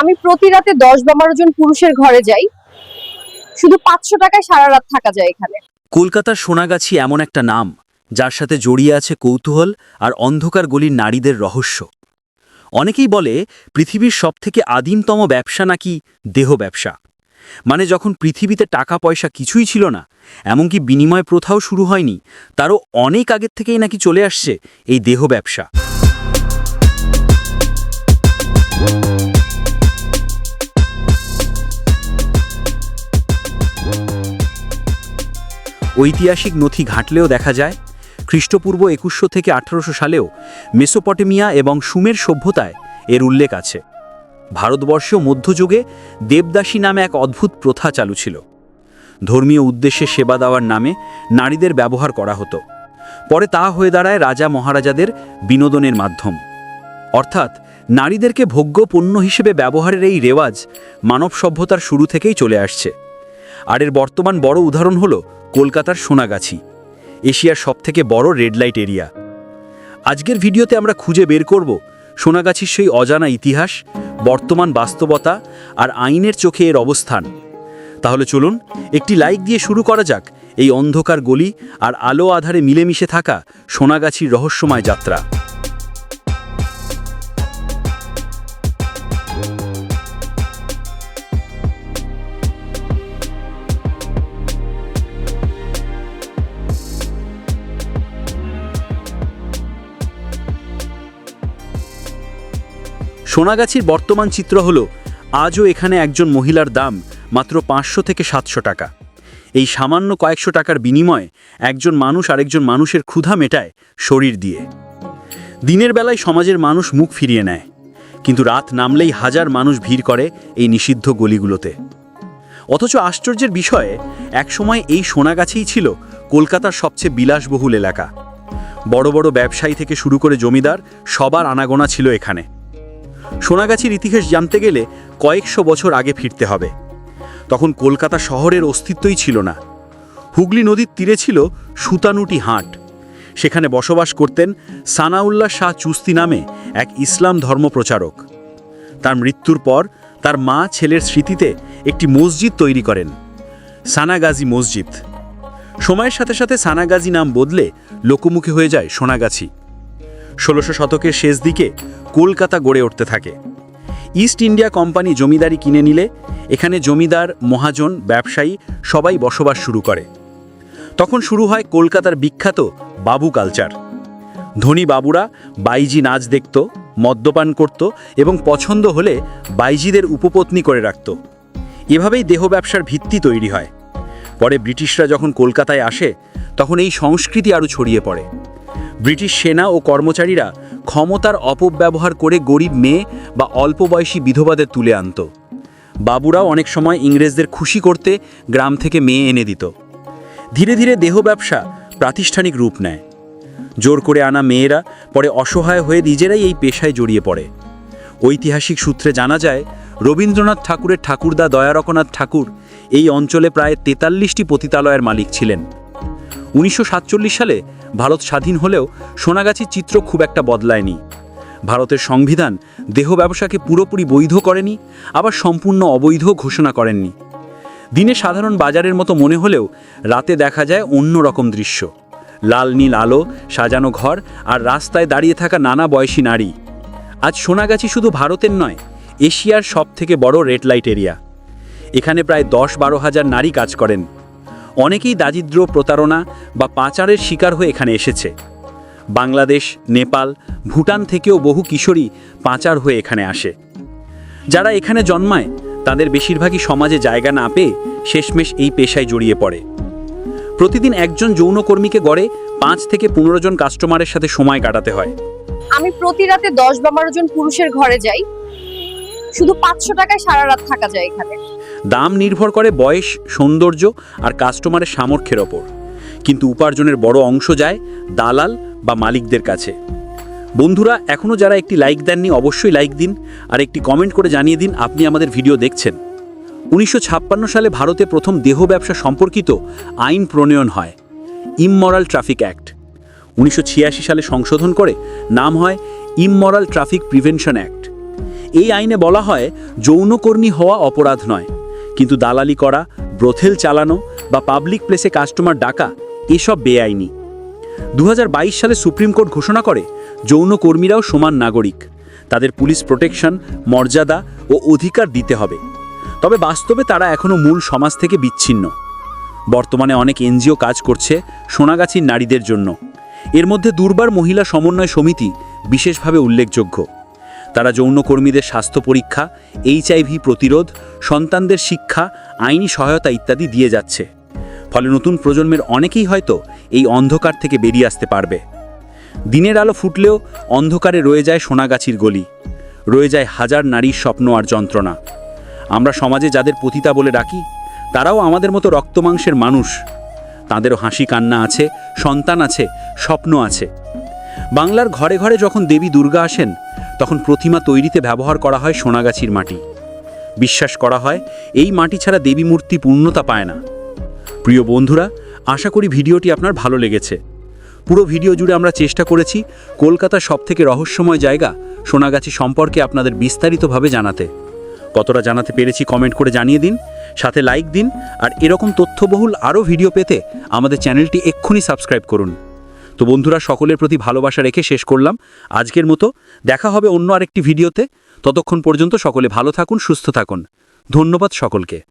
আমি প্রতি রাতে দশ বারো জন পুরুষের ঘরে যাই। শুধু পাঁচশো টাকায় সারা রাত থাকা যায় এখানে। কলকাতার সোনাগাছি এমন একটা নাম, যার সাথে জড়িয়ে আছে কৌতূহল আর অন্ধকার গলির নারীদের রহস্য। অনেকেই বলে, পৃথিবীর সবথেকে আদিমতম ব্যবসা নাকি দেহ ব্যবসা। মানে যখন পৃথিবীতে টাকা পয়সা কিছুই ছিল না, এমনকি বিনিময় প্রথাও শুরু হয়নি, তারও অনেক আগের থেকেই নাকি চলে আসছে এই দেহ ব্যবসা। ঐতিহাসিক নথি ঘাঁটলেও দেখা যায়, খ্রিস্টপূর্ব একুশশো থেকে আঠারোশো সালেও মেসোপটেমিয়া এবং সুমের সভ্যতায় এর উল্লেখ আছে। ভারতবর্ষ মধ্যযুগে দেবদাসী নামে এক অদ্ভুত প্রথা চালু ছিল। ধর্মীয় উদ্দেশ্যে সেবা দেওয়ার নামে নারীদের ব্যবহার করা হতো। পরে তা হয়ে দাঁড়ায় রাজা মহারাজাদের বিনোদনের মাধ্যম। অর্থাৎ নারীদেরকে ভোগ্য পণ্য হিসেবে ব্যবহারের এই রেওয়াজ মানব সভ্যতার শুরু থেকেই চলে আসছে। আর এর বর্তমান বড় উদাহরণ হল কলকাতার সোনাগাছি, এশিয়ার সবথেকে বড় রেড লাইট এরিয়া আজকের ভিডিওতে আমরা খুঁজে বের করব সোনাগাছির সেই অজানা ইতিহাস, বর্তমান বাস্তবতা আর আইনের চোখে এর অবস্থান। তাহলে চলুন একটি লাইক দিয়ে শুরু করা যাক এই অন্ধকার গলি আর আলো আধারে মিলেমিশে থাকা সোনাগাছির রহস্যময় যাত্রা। সোনাগাছির বর্তমান চিত্র হল, আজও এখানে একজন মহিলার দাম মাত্র পাঁচশো থেকে সাতশো টাকা। এই সামান্য কয়েকশো টাকার বিনিময়ে একজন মানুষ আরেকজন মানুষের ক্ষুধা মেটায় শরীর দিয়ে। দিনের বেলায় সমাজের মানুষ মুখ ফিরিয়ে নেয়, কিন্তু রাত নামলেই হাজার মানুষ ভিড় করে এই নিষিদ্ধ গলিগুলোতে। অথচ আশ্চর্যের বিষয়ে, একসময় এই সোনাগাছেই ছিল কলকাতার সবচেয়ে বিলাসবহুল এলাকা। বড় বড় ব্যবসায়ী থেকে শুরু করে জমিদার সবার আনাগোনা ছিল এখানে। সোনাগাছির ইতিহাস জানতে গেলে কয়েকশো বছর আগে ফিরতে হবে। তখন কলকাতা শহরের অস্তিত্বই ছিল না। হুগলি নদীর তীরে ছিল সুতানুটি হাট। সেখানে বসবাস করতেন সানাউল্লাহ শাহ চুস্তি নামে এক ইসলাম ধর্মপ্রচারক তার মৃত্যুর পর তার মা ছেলের স্মৃতিতে একটি মসজিদ তৈরি করেন, সানাগাজী মসজিদ। সময়ের সাথে সাথে সানাগাজী নাম বদলে লোকমুখী হয়ে যায় সোনাগাছি। ষোলোশো শতকের শেষ দিকে কলকাতা গড়ে উঠতে থাকে। ইস্ট ইন্ডিয়া কোম্পানি জমিদারি কিনে নিলে এখানে জমিদার, মহাজন, ব্যবসায়ী সবাই বসবাস শুরু করে। তখন শুরু হয় কলকাতার বিখ্যাত বাবু কালচার। ধনী বাবুরা বাইজি নাচ দেখত, মদ্যপান করত এবং পছন্দ হলে বাইজিদের উপপত্নী করে রাখত। এভাবেই দেহ ব্যবসার ভিত্তি তৈরি হয়। পরে ব্রিটিশরা যখন কলকাতায় আসে, তখন এই সংস্কৃতি আরও ছড়িয়ে পড়ে। ব্রিটিশ সেনা ও কর্মচারীরা ক্ষমতার অপব্যবহার করে গরিব মেয়ে বা অল্প বয়সী বিধবাদের তুলে আনত। বাবুরাও অনেক সময় ইংরেজদের খুশি করতে গ্রাম থেকে মেয়ে এনে দিত। ধীরে ধীরে দেহ ব্যবসা প্রাতিষ্ঠানিক রূপ নেয়। জোর করে আনা মেয়েরা পরে অসহায় হয়ে নিজেরাই এই পেশায় জড়িয়ে পড়ে। ঐতিহাসিক সূত্রে জানা যায়, রবীন্দ্রনাথ ঠাকুরের ঠাকুরদা দয়ারকনাথ ঠাকুর এই অঞ্চলে প্রায় তেতাল্লিশটি পতিতালয়ের মালিক ছিলেন। উনিশশো সাতচল্লিশ সালে ভারত স্বাধীন হলেও সোনাগাছির চিত্র খুব একটা বদলায়নি। ভারতের সংবিধান দেহ ব্যবসাকে পুরোপুরি বৈধ করেনি, আবার সম্পূর্ণ অবৈধ ঘোষণা করেননি। দিনে সাধারণ বাজারের মতো মনে হলেও রাতে দেখা যায় অন্য রকম দৃশ্য। লাল নীল আলো, সাজানো ঘর আর রাস্তায় দাঁড়িয়ে থাকা নানা বয়সী নারী। আজ সোনাগাছি শুধু ভারতের নয়, এশিয়ার সব থেকে বড় রেড লাইট এরিয়া। এখানে প্রায় দশ বারো হাজার নারী কাজ করেন। অনেকেই দারিদ্র প্রতারণা বা পাচারের শিকার হয়ে এখানে এসেছে। বাংলাদেশ, নেপাল, ভুটান থেকেও বহু কিশোরী পাচার হয়ে এখানে আসে। যারা এখানে জন্মায়, তাদের বেশিরভাগই সমাজে জায়গা না পেয়ে শেষমেশ এই পেশায় জড়িয়ে পড়ে। প্রতিদিন একজন যৌনকর্মীকে গড়ে পাঁচ থেকে পনেরো জন কাস্টমারের সাথে সময় কাটাতে হয়। আমি প্রতি রাতে দশ বা বারো জন পুরুষের ঘরে যাই। শুধু পাঁচশো টাকায় সারা রাত থাকা যায় এখানে। দাম নির্ভর করে বয়স, সৌন্দর্য আর কাস্টমারের সামর্থ্যের ওপর। কিন্তু উপার্জনের বড় অংশ যায় দালাল বা মালিকদের কাছে। বন্ধুরা এখনও যারা একটি লাইক দেননি অবশ্যই লাইক দিন আর একটি কমেন্ট করে জানিয়ে দিন আপনি আমাদের ভিডিও দেখছেন। উনিশশো ছাপ্পান্ন সালে ভারতে প্রথম দেহ ব্যবসা সম্পর্কিত আইন প্রণয়ন হয় ইমমরাল ট্রাফিক অ্যাক্ট উনিশশো ছিয়াশি সালে সংশোধন করে নাম হয় ইমমরাল ট্রাফিক প্রিভেনশন অ্যাক্ট এই আইনে বলা হয়, যৌনকর্মী হওয়া অপরাধ নয়। কিন্তু দালালি করা, ব্রথেল চালানো বা পাবলিক প্লেসে কাস্টমার ডাকা, এসব বেআইনি। দু হাজার বাইশ সালে সুপ্রিম কোর্ট ঘোষণা করে, যৌনকর্মীরাও সমান নাগরিক। তাদের পুলিশ প্রোটেকশন, মর্যাদা ও অধিকার দিতে হবে। তবে বাস্তবে তারা এখনও মূল সমাজ থেকে বিচ্ছিন্ন। বর্তমানে অনেক এনজিও কাজ করছে সোনাগাছির নারীদের জন্য। এর মধ্যে দুর্বার মহিলা সমন্বয় সমিতি বিশেষভাবে উল্লেখযোগ্য। তারা যৌনকর্মীদের স্বাস্থ্য পরীক্ষা, এইচআইভি প্রতিরোধ, সন্তানদের শিক্ষা, আইনি সহায়তা ইত্যাদি দিয়ে যাচ্ছে। ফলে নতুন প্রজন্মের অনেকেই হয়তো এই অন্ধকার থেকে বেরিয়ে আসতে পারবে। দিনের আলো ফুটলেও অন্ধকারে রয়ে যায় সোনাগাছির গলি, রয়ে যায় হাজার নারীর স্বপ্ন আর যন্ত্রণা। আমরা সমাজে যাদের পতিতা বলে ডাকি, তারাও আমাদের মতো রক্তমাংসের মানুষ। তাদেরও হাসি কান্না আছে, সন্তান আছে, স্বপ্ন আছে। বাংলার ঘরে ঘরে যখন দেবী দুর্গা আসেন তখন প্রতিমা তৈরিতে ব্যবহার করা হয় সোনাগাছির মাটি। বিশ্বাস করা হয়, এই মাটি ছাড়া দেবী মূর্তি পূর্ণতা পায় না। প্রিয় বন্ধুরা, আশা করি ভিডিওটি আপনার ভালো লেগেছে। পুরো ভিডিও জুড়ে আমরা চেষ্টা করেছি কলকাতার সবথেকে রহস্যময় জায়গা সোনাগাছি সম্পর্কে আপনাদের বিস্তারিতভাবে জানাতে। কতটা জানাতে পেরেছি কমেন্ট করে জানিয়ে দিন, সাথে লাইক দিন, আর এরকম তথ্যবহুল আরও ভিডিও পেতে আমাদের চ্যানেলটি এক্ষুনি সাবস্ক্রাইব করুন। তো বন্ধুরা, সকলের প্রতি ভালোবাসা রেখে শেষ করলাম আজকের মতো। দেখা হবে অন্য আরেকটি ভিডিওতে। ততক্ষণ পর্যন্ত সকলে ভালো থাকুন, সুস্থ থাকুন। ধন্যবাদ সকলকে।